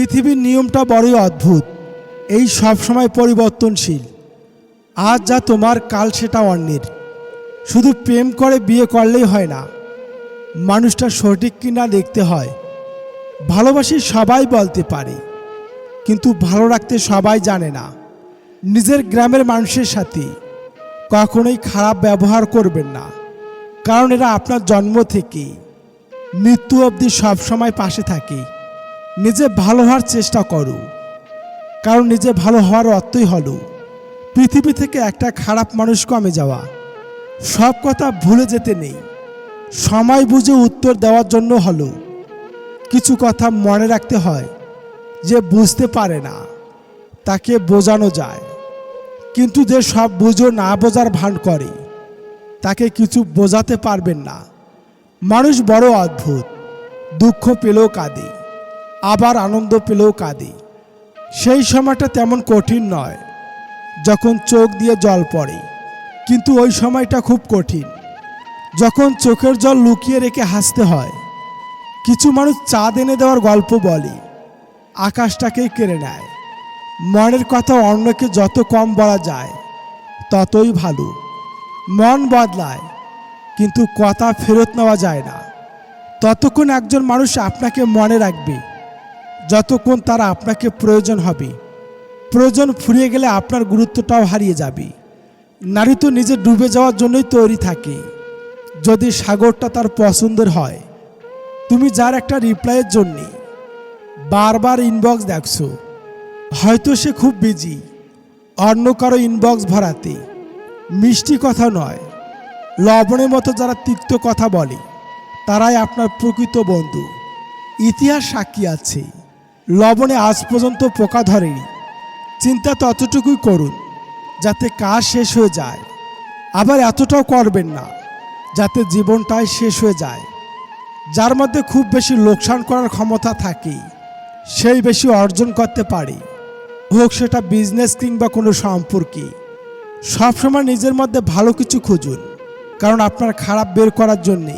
পৃথিবীর নিয়মটা বড়ই অদ্ভুত। এই সব সময় পরিবর্তনশীল। আজ যা তোমার, কাল সেটা অন্যের। শুধু প্রেম করে বিয়ে করলেই হয় না। মানুষটা সঠিক কিনা দেখতে হয়। ভালোবাসি সবাই বলতে পারে, কিন্তু ভালো রাখতে সবাই জানে না। নিজের গ্রামের মানুষের সাথে কখনোই খারাপ ব্যবহার করবেন না, কারণ এরা আপনার জন্ম থেকে মৃত্যু অবধি সবসময় পাশে থাকে। নিজে ভালো হওয়ার চেষ্টা করো। কারণ নিজে ভালো হওয়ার অর্থই হলো পৃথিবী থেকে একটা খারাপ মানুষ কমে যাওয়া। সব কথা ভুলে যেতে নেই। সময় বুঝে উত্তর দেওয়ার জন্য হলো কিছু কথা মনে রাখতে হয় যে বুঝতে পারে না, তাকে বোঝানো যায়। কিন্তু যে সব বুঝো না বোঝার ভান করে, তাকে কিছু বোঝাতে পারবেন না। মানুষ বড় অদ্ভুত, দুঃখ পেলেও কাঁদে। আবার আনন্দ পেলেও কাঁদে। সেই সময়টা তেমন কঠিন নয়, যখন চোখ দিয়ে জল পড়ে। কিন্তু ওই সময়টা খুব কঠিন। যখন চোখের জল লুকিয়ে রেখে হাসতে হয়, কিছু মানুষ চাঁদ এনে দেওয়ার গল্প বলে, আকাশটাকেই কেড়ে নেয়। মনের কথা অন্যকে যত কম বলা যায়, ততই ভালো। মন বদলায়, কিন্তু কথা ফেরত নেওয়া যায় না। ততক্ষণ একজন মানুষ আপনাকে মনে রাখবে। যতক্ষণ তারা আপনাকে প্রয়োজন হবে, প্রয়োজন ফুরিয়ে গেলে আপনার গুরুত্বটাও হারিয়ে যাবে। নারী তো নিজে ডুবে যাওয়ার জন্যই তৈরি থাকে। যদি সাগরটা তার পছন্দের হয়, তুমি যার একটা রিপ্লাইয়ের জন্যে বারবার ইনবক্স দেখছ, হয়তো সে খুব বিজি অন্য কারও ইনবক্স ভরাতে, মিষ্টি কথা নয়, লবণের মতো যারা তিক্ত কথা বলে, তারাই আপনার প্রকৃত বন্ধু। ইতিহাস সাক্ষী আছে। লবণে আজ পর্যন্ত পোকা ধরেনি। চিন্তা ততটুকুই করুন, যাতে কাজ শেষ হয়ে যায়। আবার এতটাও করবেন না, যাতে জীবনটাই শেষ হয়ে যায়। যার মধ্যে খুব বেশি লোকসান করার ক্ষমতা থাকে, সেই বেশি অর্জন করতে পারে। হোক সেটা বিজনেস কিংবা কোনো সম্পর্কে। সবসময় নিজের মধ্যে ভালো কিছু খুঁজুন, কারণ আপনার খারাপ বের করার জন্যে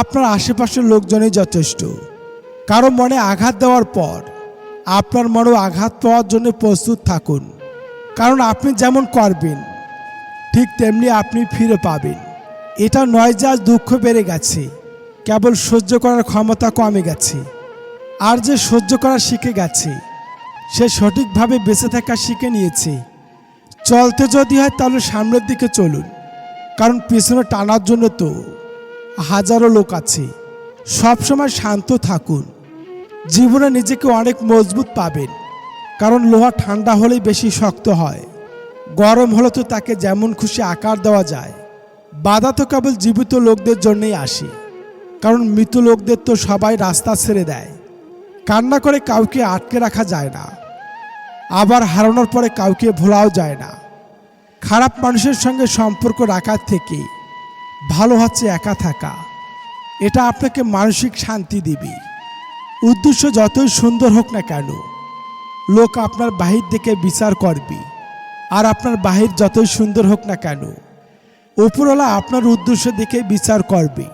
আপনার আশেপাশের লোকজনই যথেষ্ট। কারও মনে আঘাত দেওয়ার পর আপনার মনেও আঘাত পাওয়ার জন্য প্রস্তুত থাকুন। কারণ আপনি যেমন করবেন, ঠিক তেমনি আপনি ফিরে পাবেন। এটা নয় যে আজ দুঃখ বেড়ে গেছে, কেবল সহ্য করার ক্ষমতা কমে গেছে। আর যে সহ্য করা শিখে গেছে, সে সঠিকভাবে বেঁচে থাকা শিখে নিয়েছে। চলতে যদি হয় তাহলে সামনের দিকে চলুন, কারণ পেছনে টানার জন্য তো হাজারো লোক আছে। সবসময় শান্ত থাকুন। জীবনে নিজেকে অনেক মজবুত পাবেন, কারণ লোহা ঠান্ডা হলেই বেশি শক্ত হয়। গরম হলে তো তাকে যেমন খুশি আকার দেওয়া যায়। বাধা তো কেবল জীবিত লোকদের জন্যই আসে, কারণ মৃত লোকদের তো সবাই রাস্তা ছেড়ে দেয়। কান্না করে কাউকে আটকে রাখা যায় না, আবার হারানোর পরে কাউকে ভোলাও যায় না। খারাপ মানুষের সঙ্গে সম্পর্ক রাখার থেকে ভালো হচ্ছে একা থাকা। এটা আপনাকে মানসিক শান্তি দিবে। উদ্দেশ্য যতই সুন্দর হোক না কেন, লোক আপনার বাহির দিকে বিচার করবে। আর আপনার বাহির যতই সুন্দর হোক না কেন, উপরওয়ালা আপনার উদ্দেশ্য দেখে বিচার করবে।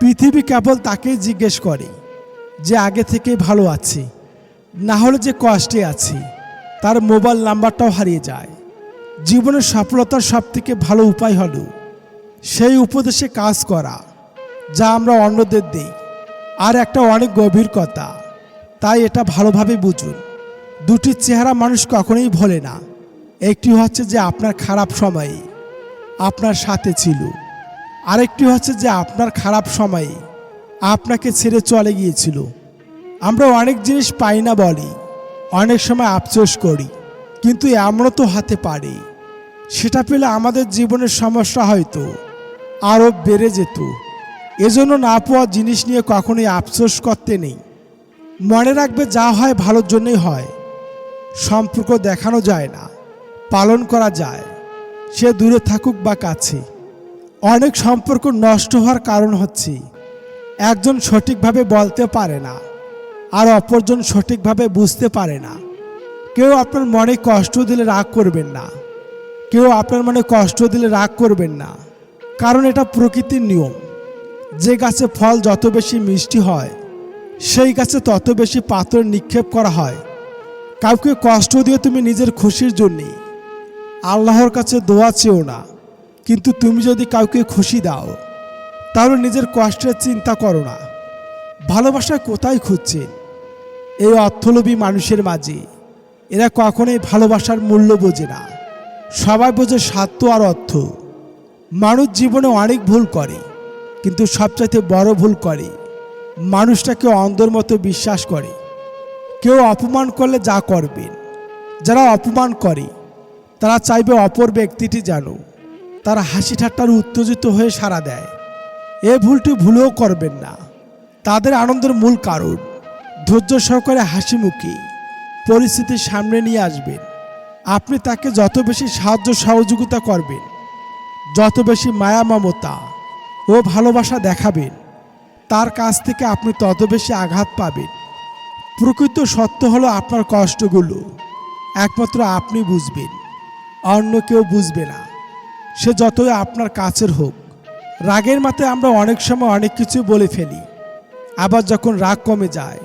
পৃথিবী কেবল তাকেই জিজ্ঞেস করে যে আগে থেকে ভালো আছে, না হলে যে কষ্টে আছে, তার মোবাইল নাম্বারটাও হারিয়ে যায়। জীবনের সফলতার সব থেকে ভালো উপায় হলো সেই উপদেশে কাজ করা, যা আমরা অন্যদের দিই। আর একটা অনেক গভীর কথা। তাই এটা ভালোভাবে বুঝুন। দুটি চেহারা মানুষ কখনোই ভোলে না। একটি হচ্ছে যে আপনার খারাপ সময়ে আপনার সাথে ছিল। আরেকটি হচ্ছে যে আপনার খারাপ সময়ে আপনাকে ছেড়ে চলে গিয়েছিল। আমরা অনেক জিনিস পাই না বলি, অনেক সময় আফসোস করি, কিন্তু এমনও তো হাতে পারে। সেটা পেলে আমাদের জীবনের সমস্যা হয়তো, আরও বেড়ে যেত। এজন্য না পাওয়া জিনিস নিয়ে কখনোই আফসোস করতে নেই। মনে রাখবে যা হয় ভালোর জন্যই হয়। সম্পর্ক দেখানো যায় না, পালন করা যায়, সে দূরে থাকুক বা কাছে। অনেক সম্পর্ক নষ্ট হওয়ার কারণ হচ্ছে, একজন সঠিকভাবে বলতে পারে না, আর অপরজন সঠিকভাবে বুঝতে পারে না। কেউ আপনার মনে কষ্ট দিলে রাগ করবেন না, কেউ আপনার মনে কষ্ট দিলে রাগ করবেন না, কারণ এটা প্রকৃতির নিয়ম। যে গাছে ফল যত বেশি মিষ্টি হয়, সেই গাছে তত বেশি পাথর নিক্ষেপ করা হয়। কাউকে কষ্ট দিয়ে তুমি নিজের খুশির জন্যে। আল্লাহর কাছে দোয়া চেও না, কিন্তু তুমি যদি কাউকে খুশি দাও, তাহলে নিজের কষ্টের চিন্তা করো না। ভালোবাসা কোথায় খুঁজছেন এই অর্থলোভী মানুষের মাঝে। এরা কখনোই ভালোবাসার মূল্য বোঝে না। সবাই বোঝে স্বার্থ আর অর্থ। মানুষ জীবনে অনেক ভুল করে। কিন্তু সবচাইতে বড় ভুল করে। মানুষটাকে অন্ধর মতো বিশ্বাস করে। কেউ অপমান করলে যা করবেন যারা অপমান করে, তারা চাইবে অপর ব্যক্তিটি যেন তারা হাসি ঠাট্টার উত্তেজিত হয়ে সাড়া দেয়। এ ভুলটি ভুলেও করবেন না। তাদের আনন্দের মূল কারণ, ধৈর্য সহকারে হাসি মুখে পরিস্থিতির সামনে নিয়ে আসবেন। আপনি তাকে যত বেশি সাহায্য সহযোগিতা করবেন, যত বেশি মায়া মমতা ও ভালোবাসা দেখাবেন। তার কাছ থেকে আপনি তত বেশি আঘাত পাবেন। প্রকৃত সত্য হলো আপনার কষ্টগুলো। একমাত্র আপনি বুঝবেন। অন্য কেউ বুঝবে না। সে যতই আপনার কাছের হোক। রাগের মাথায় আমরা অনেক সময় অনেক কিছু বলে ফেলি। আবার যখন রাগ কমে যায়,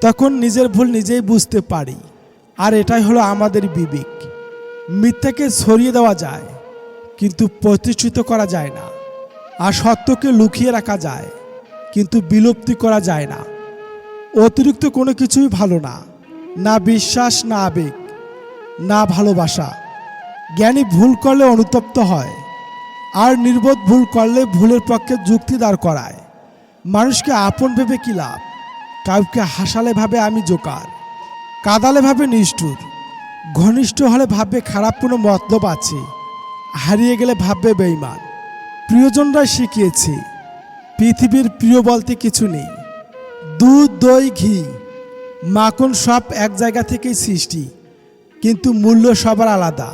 তখন নিজের ভুল নিজেই বুঝতে পারি। আর এটাই হলো আমাদের বিবেক। মিথ্যাকে ছড়িয়ে দেওয়া যায়, কিন্তু প্রতিষ্ঠিত করা যায় না। আর সত্যকে লুকিয়ে রাখা যায়, কিন্তু বিলুপ্তি করা যায় না। অতিরিক্ত কোনো কিছুই ভালো না না বিশ্বাস, না আবেগ, না ভালোবাসা। জ্ঞানী ভুল করলে অনুতপ্ত হয়, আর নির্বোধ ভুল করলে ভুলের পক্ষে যুক্তি দাঁড় করায়। মানুষকে আপন ভেবে কি লাভ? কাউকে হাসালে ভাবে আমি জোকার, কাদালে ভাবে নিষ্ঠুর, ঘনিষ্ঠ হলে ভাববে খারাপ কোনো মতলব আছে, হারিয়ে গেলে ভাববে বেইমান প্রিয়জনরা শিখিয়েছে, পৃথিবীর প্রিয় বলতে কিছু নেই। দুধ, দই, ঘি, মাখন সব এক জায়গা থেকেই সৃষ্টি, কিন্তু মূল্য সবার আলাদা।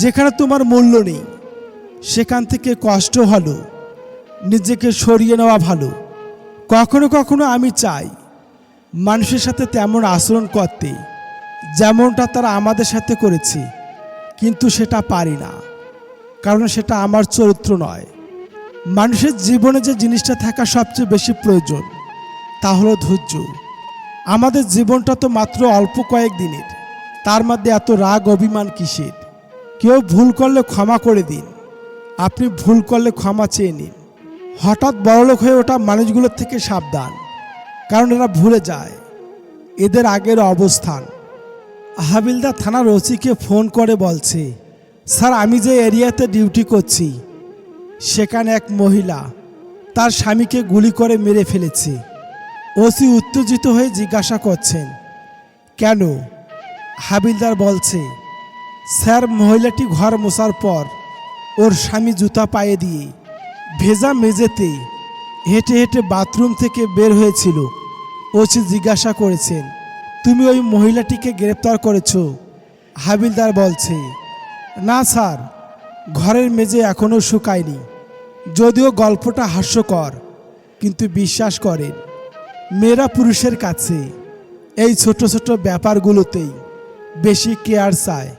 যেখানে তোমার মূল্য নেই, সেখান থেকে কষ্ট হলো নিজেকে সরিয়ে নেওয়া ভালো। কখনো কখনো আমি চাই, মানুষের সাথে তেমন আচরণ করতে, যেমনটা তারা আমাদের সাথে করেছে, কিন্তু সেটা পারি না। কারণ সেটা আমার চরিত্র নয়। মানুষের জীবনে যে জিনিসটা থাকা সবচেয়ে বেশি প্রয়োজন, তা হলো ধৈর্য। আমাদের জীবনটা তো মাত্র অল্প কয়েক দিনের, তার মধ্যে এত রাগ, অভিমান কিসের? কেউ ভুল করলে ক্ষমা করে দিন। আপনি ভুল করলে ক্ষমা চেয়ে নিন। হঠাৎ বড়লোক হয়ে ওঠা মানুষগুলোর থেকে সাবধান, কারণ এরা ভুলে যায়। এদের আগের অবস্থান। হাবিলদার থানার ওসিকে ফোন করে বলছে স্যার, আমি যে এরিয়াতে ডিউটি করছি, সেখানে এক মহিলা তার স্বামীকে গুলি করে মেরে ফেলেছে। ওসি উত্তেজিত হয়ে জিজ্ঞাসা করছেন, কেন? হাবিলদার বলছে, স্যার, মহিলাটি ঘর মোছার পর ওর স্বামী জুতা পায়ে দিয়ে ভেজা মেঝেতে হেঁটে হেঁটে বাথরুম থেকে বের হয়েছিল। ওসি জিজ্ঞাসা করেছেন, তুমি ওই মহিলাটিকে গ্রেপ্তার করেছ? হাবিলদার বলছে না স্যার, ঘরের মেঝে এখনও শুকায়নি। যদিও গল্পটা হাস্যকর, কিন্তু বিশ্বাস করেন, মেয়েরা পুরুষের কাছে এই ছোট ছোট ব্যাপারগুলোতেই বেশি কেয়ার চায়।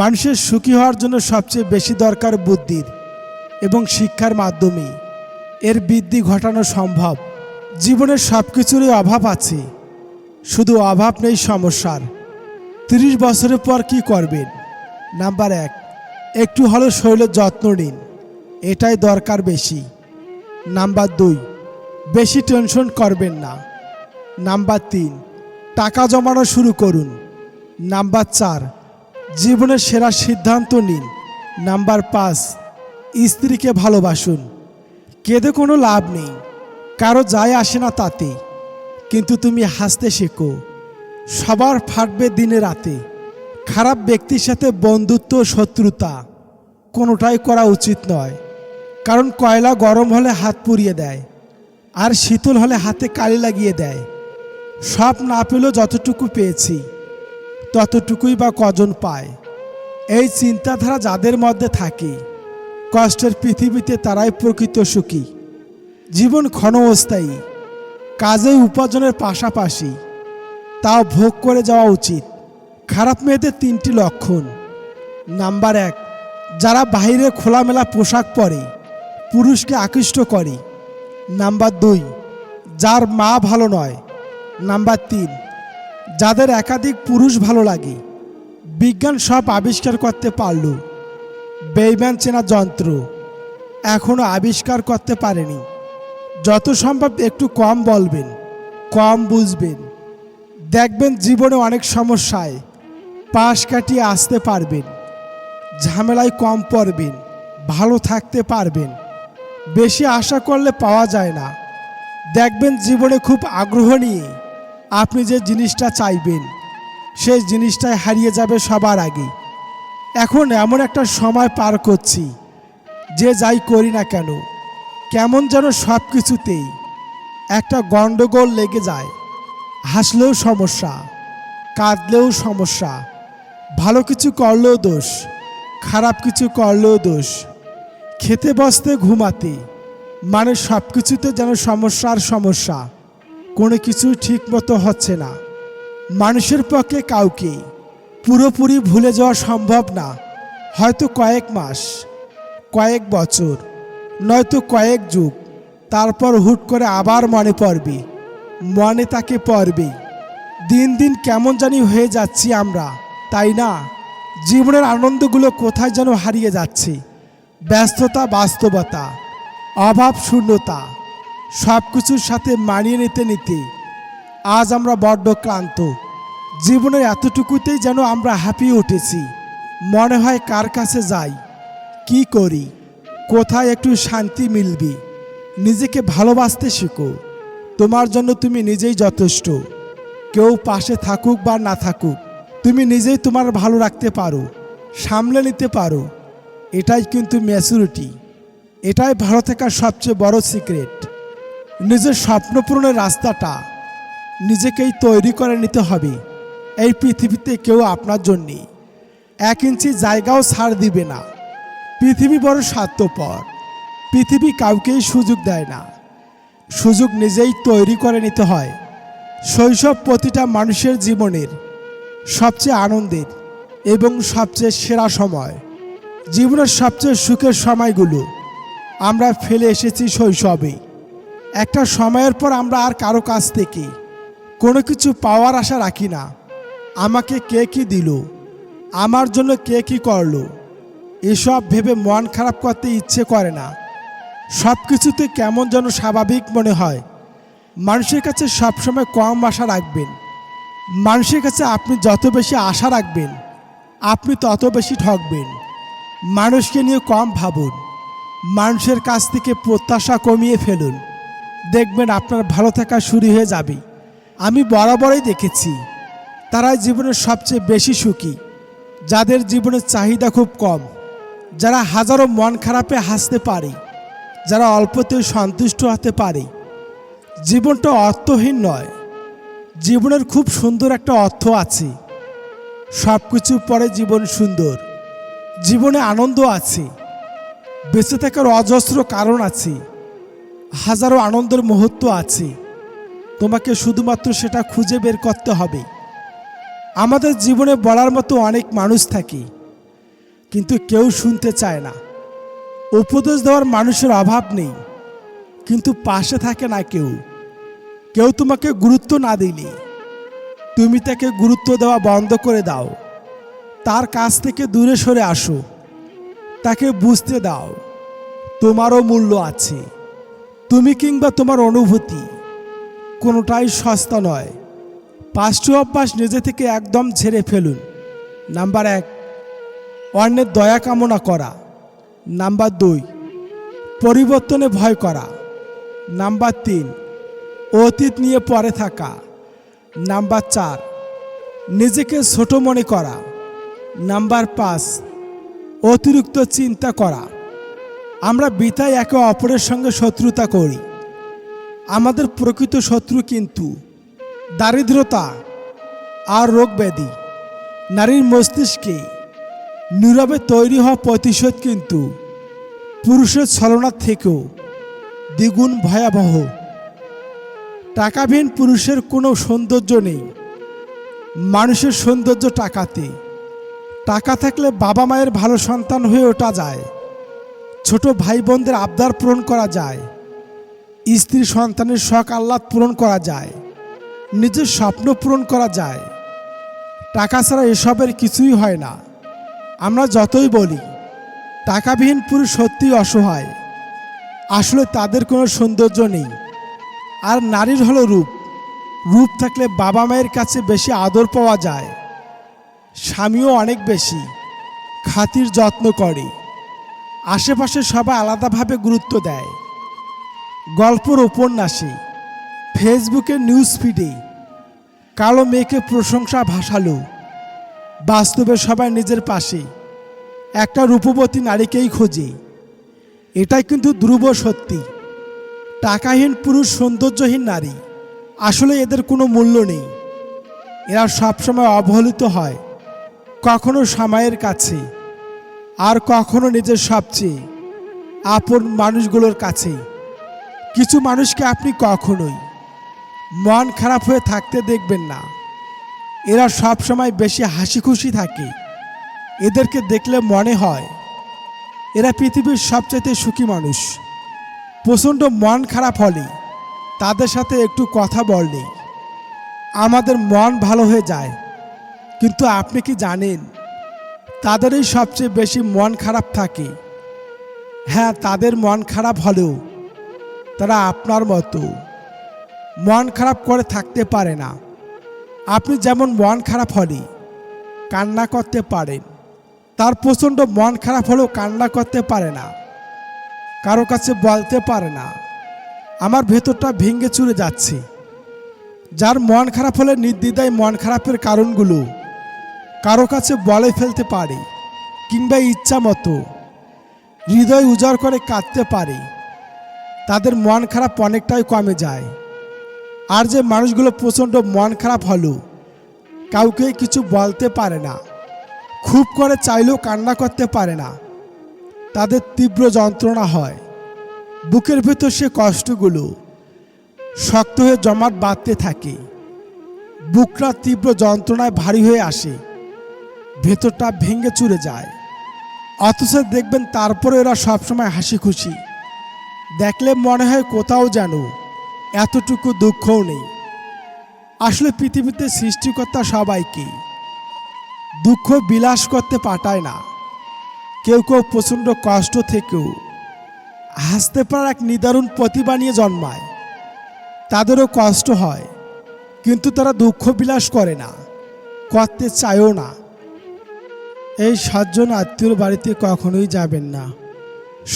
মানুষের সুখী হওয়ার জন্য সবচেয়ে বেশি দরকার বুদ্ধির এবং শিক্ষার মাধ্যমে এর বৃদ্ধি ঘটানো সম্ভব। জীবনের সব কিছুরই অভাব আছে, শুধু অভাব নেই সমস্যার। তিরিশ বছরের পর কি করবেন? নাম্বার এক, একটু হলো শরীরের যত্ন নিন। এটাই দরকার বেশি। নাম্বার দুই, বেশি টেনশন করবেন না। নাম্বার তিন, টাকা জমানো শুরু করুন। নাম্বার চার, জীবনের সেরা সিদ্ধান্ত নিন। নাম্বার পাঁচ, স্ত্রীকে ভালোবাসুন। কেঁদে কোনো লাভ নেই। কারও যায় আসে না তাতে। কিন্তু তুমি হাসতে শেখো। সবার ফাটবে দিনে রাতে। খারাপ ব্যক্তির সাথে বন্ধুত্ব শত্রুতা কোনোটাই করা উচিত নয়। কারণ কয়লা গরম হলে হাত পুড়িয়ে দেয়, আর শীতল হলে হাতে কালি লাগিয়ে দেয়। সব না পেলেও যতটুকু পেয়েছি, ততটুকুই বা কজন পায়। এই চিন্তাধারা যাদের মধ্যে থাকে, কষ্টের পৃথিবীতে তারাই প্রকৃত সুখী। জীবন ক্ষণ ক্ষণস্থায়ী কাজে উপার্জনের পাশাপাশি তাও ভোগ করে যাওয়া উচিত। খারাপ মেয়েদের তিনটি লক্ষণ। নাম্বার এক, যারা বাইরে খোলামেলা পোশাক পরে, পুরুষকে আকৃষ্ট করে। নাম্বার দুই, যার মা ভালো নয়। নাম্বার তিন, যাদের একাধিক পুরুষ ভালো লাগে। বিজ্ঞান সব আবিষ্কার করতে পারল। বেইম্যান চেনা যন্ত্র এখনও আবিষ্কার করতে পারেনি। যত সম্ভব একটু কম বলবেন, কম বুঝবেন। দেখবেন জীবনে অনেক সমস্যায়। পাশ কাটিয়ে আসতে পারবেন। ঝামেলায় কম পড়বেন, ভালো থাকতে পারবেন। বেশি আশা করলে পাওয়া যায় না। দেখবেন জীবনে খুব আগ্রহ নিয়ে আপনি যে জিনিসটা চাইবেন, সেই জিনিসটাই হারিয়ে যাবে সবার আগে। এখন এমন একটা সময় পার করছি, যে যাই করি না কেন, কেমন যেন সব কিছুতেই একটা গণ্ডগোল লেগে যায়। হাসলেও সমস্যা, কাঁদলেও সমস্যা ভালো কিছু করলেও দোষ, খারাপ কিছু করলেও দোষ। খেতে বসতে ঘুমাতে মানে সব কিছুতে যেন সমস্যার সমস্যা, কোনো কিছু ঠিক মতো হচ্ছে না। মানুষের পক্ষে কাউকে পুরোপুরি ভুলে যাওয়া সম্ভব না, হয়তো কয়েক মাস, কয়েক বছর, নয়তো কয়েক যুগ, তারপর হুট করে আবার মনে পড়বে, মনে তাকে পড়বে। দিন দিন কেমন জানি হয়ে যাচ্ছি আমরা। তাই না? জীবনের আনন্দগুলো কোথায় যেন হারিয়ে যাচ্ছে। ব্যস্ততা, বাস্তবতা, অভাব, শূন্যতা সব কিছুর সাথে মানিয়ে নিতে নিতে আজ আমরা বড্ড ক্লান্ত। জীবনের এতটুকুতেই যেন আমরা হাঁপিয়ে উঠেছি। মনে হয় কার কাছে যাই, কি করি, কোথায় একটু শান্তি মিলবে, নিজেকে ভালোবাসতে শেখো। তোমার জন্য তুমি নিজেই যথেষ্ট। কেউ পাশে থাকুক বা না থাকুক তুমি নিজেই তোমার ভালো রাখতে পারো, সামলে নিতে পারো। এটাই কিন্তু ম্যাচুরিটি এটাই ভালো থাকার সবচেয়ে বড় সিক্রেট নিজের স্বপ্ন পূরণের রাস্তাটা নিজেকেই তৈরি করে নিতে হবে। এই পৃথিবীতে কেউ আপনার জন্যে এক ইঞ্চি জায়গাও ছাড় দিবে না। পৃথিবী বড় স্বার্থপর। পৃথিবী কাউকেই সুযোগ দেয় না। সুযোগ নিজেই তৈরি করে নিতে হয়। শৈশব প্রতিটা মানুষের জীবনের সবচেয়ে আনন্দের এবং সবচেয়ে সেরা সময়। জীবনের সবচেয়ে সুখের সময়গুলো আমরা ফেলে এসেছি শৈশবে। একটা সময়ের পর আমরা আর কারও কাছ থেকে কোনো কিছু পাওয়ার আশা রাখি না। আমাকে কে কি দিল? আমার জন্য কে কি করল? এসব ভেবে মন খারাপ করতে ইচ্ছে করে না। সব কিছুতে কেমন যেন স্বাভাবিক মনে হয়। মানুষের কাছে সবসময় কম আশা রাখবেন। মানুষের কাছে আপনি যত বেশি আশা রাখবেন, আপনি তত বেশি ঠকবেন। মানুষকে নিয়ে কম ভাবুন। মানুষের কাছ থেকে প্রত্যাশা কমিয়ে ফেলুন। দেখবেন আপনার ভালো থাকা শুরু হয়ে যাবে। আমি বরাবরই দেখেছি তারা জীবনের সবচেয়ে বেশি সুখী। যাদের জীবনের চাহিদা খুব কম, যারা হাজারো মন খারাপে হাসতে পারে, যারা অল্পতেও সন্তুষ্ট হতে পারে। জীবনটা অর্থহীন নয়। জীবনের খুব সুন্দর একটা অর্থ আছে। সব কিছু পরে জীবন সুন্দর। জীবনে আনন্দ আছে। বেঁচে থাকার অজস্র কারণ আছে। হাজারো আনন্দের মুহূর্ত আছে। তোমাকে শুধুমাত্র সেটা খুঁজে বের করতে হবে। আমাদের জীবনে বলার মতো অনেক মানুষ থাকে, কিন্তু কেউ শুনতে চায় না। উপদেশ দেওয়ার মানুষের অভাব নেই, কিন্তু পাশে থাকে না কেউ। কেউ তোমাকে গুরুত্ব না দিলে, তুমি তাকে গুরুত্ব দেওয়া বন্ধ করে দাও। তার কাছ থেকে দূরে সরে আসো, তাকে বুঝতে দাও, তোমারও মূল্য আছে। তুমি কিংবা তোমার অনুভূতি কোনোটাই সস্তা নয়। পাঁচটি অভ্যাস নিজে থেকে একদম ঝেড়ে ফেলুন। নাম্বার এক, অন্যের দয়া কামনা করা। নাম্বার দুই, পরিবর্তনে ভয় করা। নাম্বার তিন অতীত নিয়ে পরে থাকা। নাম্বার চার, নিজেকে ছোট মনে করা। নাম্বার পাঁচ, অতিরিক্ত চিন্তা করা। আমরা বিতায় একে অপরের সঙ্গে শত্রুতা করি। আমাদের প্রকৃত শত্রু কিন্তু দারিদ্রতা আর রোগ ব্যাধি নারীর মস্তিষ্কে নীরবে তৈরি হওয়া প্রতিশোধ কিন্তু পুরুষের ছলনার থেকেও দ্বিগুণ ভয়াবহ। টাকাবিহীন পুরুষের কোনো সৌন্দর্য নেই। মানুষের সৌন্দর্য টাকাতে। টাকা থাকলে বাবা মায়ের ভালো সন্তান হয়ে ওঠা যায়। ছোট ভাই বোনদের আবদার পূরণ করা যায়। স্ত্রী সন্তানের শখ আহ্লাদ পূরণ করা যায়। নিজের স্বপ্ন পূরণ করা যায়। টাকা ছাড়া এসবের কিছুই হয় না। আমরা যতই বলি, টাকাবিহীন পুরুষ সত্যিই অসহায়। আসলে তাদের কোনো সৌন্দর্য নেই। আর নারীর হলো রূপ। রূপ থাকলে বাবা মায়ের কাছে বেশি আদর পাওয়া যায়। স্বামীও অনেক বেশি। খাতির যত্ন করে। আশেপাশে সবাই আলাদাভাবে গুরুত্ব দেয়। গল্পর উপন্যাসে ফেসবুকে নিউজ ফিডে, কালো মেয়েকে প্রশংসা ভাসালো। বাস্তবে সবাই নিজের পাশে। একটা রূপবতী নারীকেই খোঁজে। এটাই কিন্তু ধ্রুব সত্যি। টাকাহীন পুরুষ সৌন্দর্যহীন নারী। আসলে এদের কোনো মূল্য নেই। এরা সবসময় অবহেলিত হয়, কখনো সময়ের কাছে, আর কখনো নিজের সবচেয়ে আপন মানুষগুলোর কাছে। কিছু মানুষকে আপনি কখনোই মন খারাপ হয়ে থাকতে দেখবেন না। এরা সব সময় বেশি হাসি খুশি থাকে। এদেরকে দেখলে মনে হয়, এরা পৃথিবীর সবচেয়ে সুখী মানুষ। প্রচণ্ড মন খারাপ হলে তাদের সাথে একটু কথা বললেই আমাদের মন ভালো হয়ে যায়। কিন্তু আপনি কি জানেন, তাদেরই সবচেয়ে বেশি মন খারাপ থাকে। হ্যাঁ তাদের মন খারাপ হলেও তারা আপনার মতো মন খারাপ করে থাকতে পারে না। আপনি যেমন মন খারাপ হলে কান্না করতে পারেন, তার প্রচণ্ড মন খারাপ হলেও কান্না করতে পারে না। কারও কাছে বলতে পারে না। আমার ভেতরটা ভেঙে চুরে যাচ্ছে। যার মন খারাপ হলে নির্দ্বিধায় মন খারাপের কারণগুলো কারও কাছে বলে ফেলতে পারে কিংবা ইচ্ছা মতো হৃদয় উজাড় করে কাঁদতে পারে। তাদের মন খারাপ অনেকটাই কমে যায়। আর যে মানুষগুলো প্রচণ্ড মন খারাপ হলো, কাউকে কিছু বলতে পারে না। খুব করে চাইলেও কান্না করতে পারে না। তাদের তীব্র যন্ত্রণা হয়। বুকের ভেতর সে কষ্টগুলো শক্ত হয়ে জমাট বাঁধতে থাকে। বুকটা তীব্র যন্ত্রণায় ভারী হয়ে আসে। ভেতরটা ভেঙে চুরে যায়। অথচ দেখবেন তারপরে এরা সবসময় হাসি খুশি দেখলে মনে হয় কোথাও যেন এতটুকু দুঃখও নেই। আসলে পৃথিবীতে সৃষ্টিকর্তা সবাইকে দুঃখ বিলাস করতে পাঠায় না। কেউ কেউ প্রচণ্ড কষ্ট থেকেও হাসতে পারার এক নিদারুণ প্রতিভা নিয়ে জন্মায়। তাদেরও কষ্ট হয়, কিন্তু তারা দুঃখ বিলাস করে না, করতে চায়ও না। এই সাতজন আত্মীয়র বাড়িতে কখনোই যাবেন না।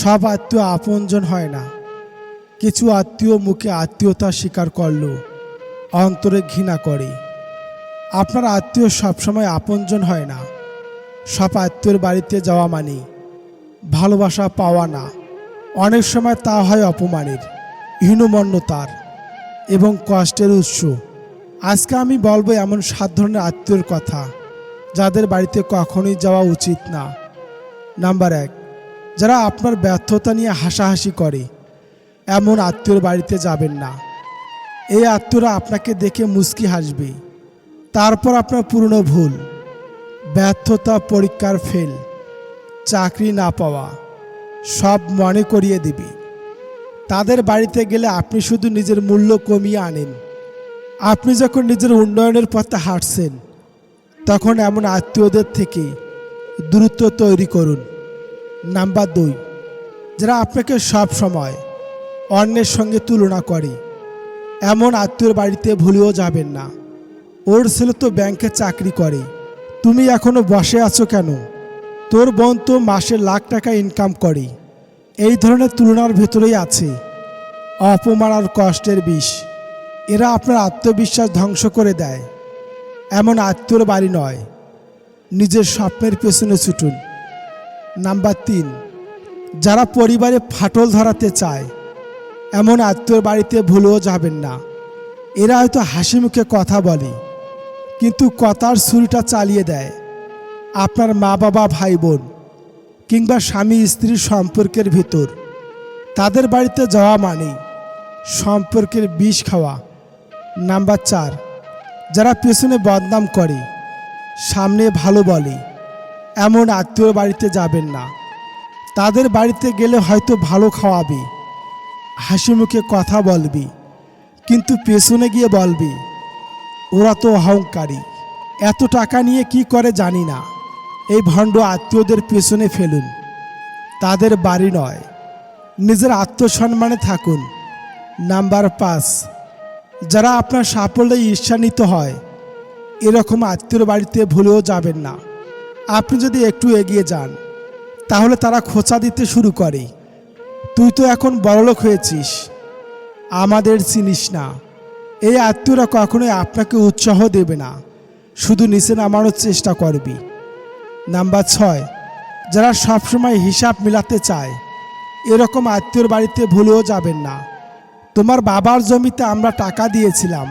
সব আত্মীয় আপনজন হয় না। কিছু আত্মীয় মুখে আত্মীয়তা স্বীকার করল, অন্তরে ঘৃণা করে। আপনার আত্মীয় সবসময় আপনজন হয় না। সব আত্মীয়র বাড়িতে যাওয়া মানে ভালোবাসা পাওয়া না। অনেক সময় তা হয় অপমানের, হীনমন্যতার এবং কষ্টের উৎস। আজকে আমি বলব এমন সাত ধরনের আত্মীয়র কথা, যাদের বাড়িতে কখনোই যাওয়া উচিত না। নাম্বার এক, যারা আপনার ব্যর্থতা নিয়ে হাসাহাসি করে, এমন আত্মীয়র বাড়িতে যাবেন না। এই আত্মীয়রা আপনাকে দেখে মুস্কি হাসবে। তারপর আপনার পুরনো ভুল ব্যর্থতা পরীক্ষার ফেল, চাকরি না পাওয়া, সব মনে করিয়ে দেবে। তাদের বাড়িতে গেলে আপনি শুধু নিজের মূল্য কমিয়ে আনেন। আপনি যখন নিজের উন্নয়নের পথে হাঁটছেন, তখন এমন আত্মীয়দের থেকে দূরত্ব তৈরি করুন। নাম্বার দুই, যারা আপনাকে সব সময় অন্যের সঙ্গে তুলনা করে, এমন আত্মীয়র বাড়িতে ভুলেও যাবেন না। ওর ছেলে তো ব্যাংকে চাকরি করে। তুমি এখনও বসে আছো কেন? তোর বোন তো মাসে লাখ টাকা ইনকাম করে। এই ধরনের তুলনার ভেতরেই আছে। অপমান আর কষ্টের বিষ। এরা আপনার আত্মবিশ্বাস ধ্বংস করে দেয়। এমন আত্মীয়র বাড়ি নয়। নিজের স্বপ্নের পেছনে ছুটুন। নাম্বার তিন, যারা পরিবারে ফাটল ধরাতে চায়, এমন আত্মীয়র বাড়িতে ভুলেও যাবেন না। এরা হয়তো হাসি মুখে কথা বলে। কিন্তু কথার ছুরিটা চালিয়ে দেয়। আপনার মা বাবা, ভাই বোন কিংবা স্বামী স্ত্রীর সম্পর্কের ভিতর। তাদের বাড়িতে যাওয়া মানে সম্পর্কের বিষ খাওয়া। নাম্বার চার, যারা পেছনে বদনাম করে, সামনে ভালো বলে, এমন আত্মীয় বাড়িতে যাবেন না। তাদের বাড়িতে গেলে হয়তো ভালো খাওয়াবে হাসি মুখে কথা বলবি, কিন্তু পেছনে গিয়ে বলবি ওরা তো অহংকারী। এত টাকা নিয়ে কি করে জানি না। এই ভণ্ড আত্মীয়দের পেছনে ফেলুন। তাদের বাড়ি নয়। নিজের আত্মসম্মানে থাকুন। নাম্বার পাঁচ, যারা আপনার সাফল্যে ঈর্ষান্বিত হয়, এরকম আত্মীয়র বাড়িতে ভুলেও যাবেন না। আপনি যদি একটু এগিয়ে যান, তাহলে তারা খোঁচা দিতে শুরু করে। তুই তো এখন বড়লোক হয়েছিস। আমাদের চিনিস না। এই আত্মীয়রা কখনোই আপনাকে উৎসাহ দেবে না। শুধু নিচে নামানোর চেষ্টা করবি। নাম্বার ছয়, যারা সবসময় হিসাব মিলাতে চায়, এরকম আত্মীয়র বাড়িতে ভুলেও যাবেন না। তোমার বাবার জমিতে আমরা টাকা দিয়েছিলাম।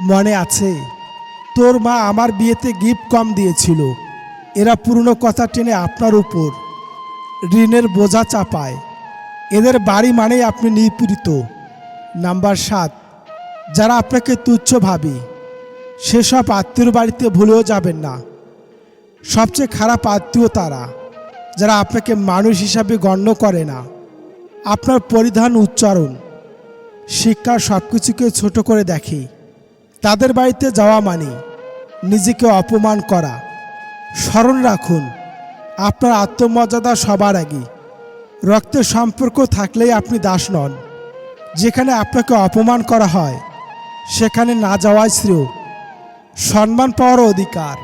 মনে আছে, তোর মা আমার বিয়েতে গিফট কম দিয়েছিল। এরা পুরনো কথা টেনে আপনার উপর। ঋণের বোঝা চাপায়। এদের বাড়ি মানেই আপনি নিপীড়িত। নাম্বার সাত যারা আপনাকে তুচ্ছ ভাবি, সেসব আত্মীয় বাড়িতে ভুলেও যাবেন না। সবচেয়ে খারাপ আত্মীয় তারা, যারা আপনাকে মানুষ হিসাবে গণ্য করে না। আপনার পরিধান উচ্চারণ, শিক্ষা সব কিছুকে ছোটো করে দেখে। তাদের বাড়িতে যাওয়া মানে নিজেকে অপমান করা। স্মরণ রাখুন, আপনার আত্মমর্যাদা সবার আগে। রক্তের সম্পর্ক থাকলেই আপনি দাস নন, যেখানে আপনাকে অপমান করা হয়। সেখানে না যাওয়াই শ্রেয়। সম্মান পাওয়ার অধিকার।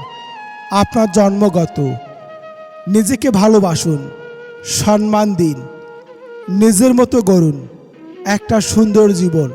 আপনার জন্মগত। নিজেকে ভালোবাসুন। সম্মান দিন। নিজের মতো গড়ুন। একটা সুন্দর জীবন।